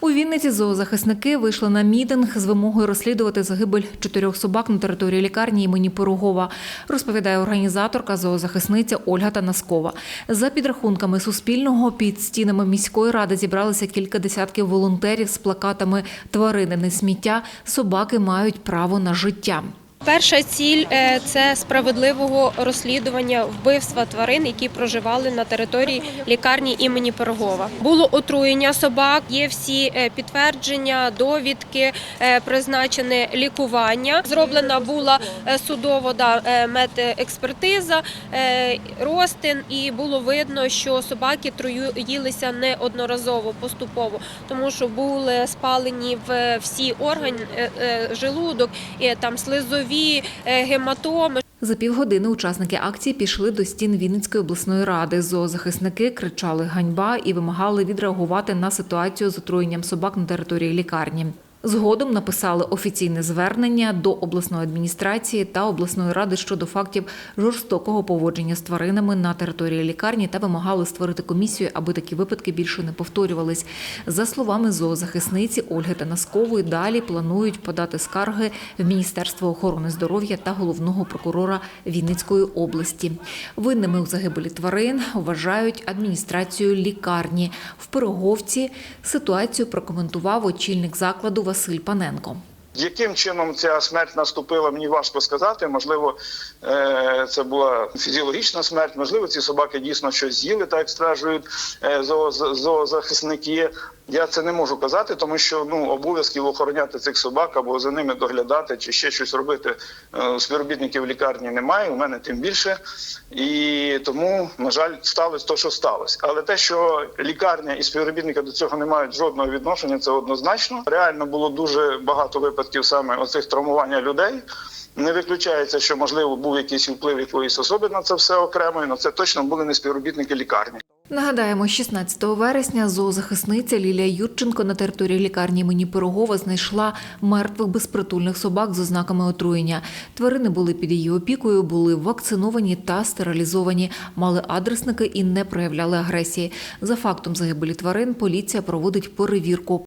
У Вінниці зоозахисники вийшли на мітинг з вимогою розслідувати загибель чотирьох собак на території лікарні імені Пирогова, розповідає організаторка зоозахисниця Ольга Танаскова. За підрахунками Суспільного, під стінами міської ради зібралися кілька десятків волонтерів з плакатами «Тварини не сміття, собаки мають право на життя». Перша ціль е, це справедливого розслідування вбивства тварин, які проживали на території лікарні імені Пирогова. Було отруєння собак, є всі е, підтвердження, довідки, е, призначене лікування. Зроблена була судово да, медекспертиза, розтин, і було видно, що собаки труїлися неодноразово поступово, тому що були спалені в всі органи, желудок, там слизові, е, гематоми. За півгодини учасники акції пішли до стін Вінницької обласної ради. Зоозахисники кричали ганьба і вимагали відреагувати на ситуацію з отруєнням собак на території лікарні. Згодом написали офіційне звернення до обласної адміністрації та обласної ради щодо фактів жорстокого поводження з тваринами на території лікарні та вимагали створити комісію, аби такі випадки більше не повторювались. За словами зоозахисниці Ольги Танаскової, далі планують подати скарги в Міністерство охорони здоров'я та головного прокурора Вінницької області. Винними у загибелі тварин вважають адміністрацію лікарні. В Пироговці ситуацію прокоментував очільник закладу Василь Паненко. Яким чином ця смерть наступила, мені важко сказати. Можливо, е, це була фізіологічна смерть. Можливо, ці собаки дійсно щось з'їли, так як стверджують е, зоозахисники. Я це не можу казати, тому що ну обов'язків охороняти цих собак або за ними доглядати чи ще щось робити е, у співробітників лікарні немає. У мене тим більше, і тому на жаль сталося те, що сталося. Але те, що лікарня і співробітники до цього не мають жодного відношення, це однозначно. Реально було дуже багато випадків саме оцих травмування людей. Не виключається, що можливо був якийсь вплив якоїсь особи на це все окремо, на це точно були не співробітники лікарні. Нагадаємо, 16 вересня зоозахисниця Лілія Юрченко на території лікарні імені Пирогова знайшла мертвих безпритульних собак з ознаками отруєння. Тварини були під її опікою, були вакциновані та стерилізовані, мали адресники і не проявляли агресії. За фактом загибелі тварин поліція проводить перевірку.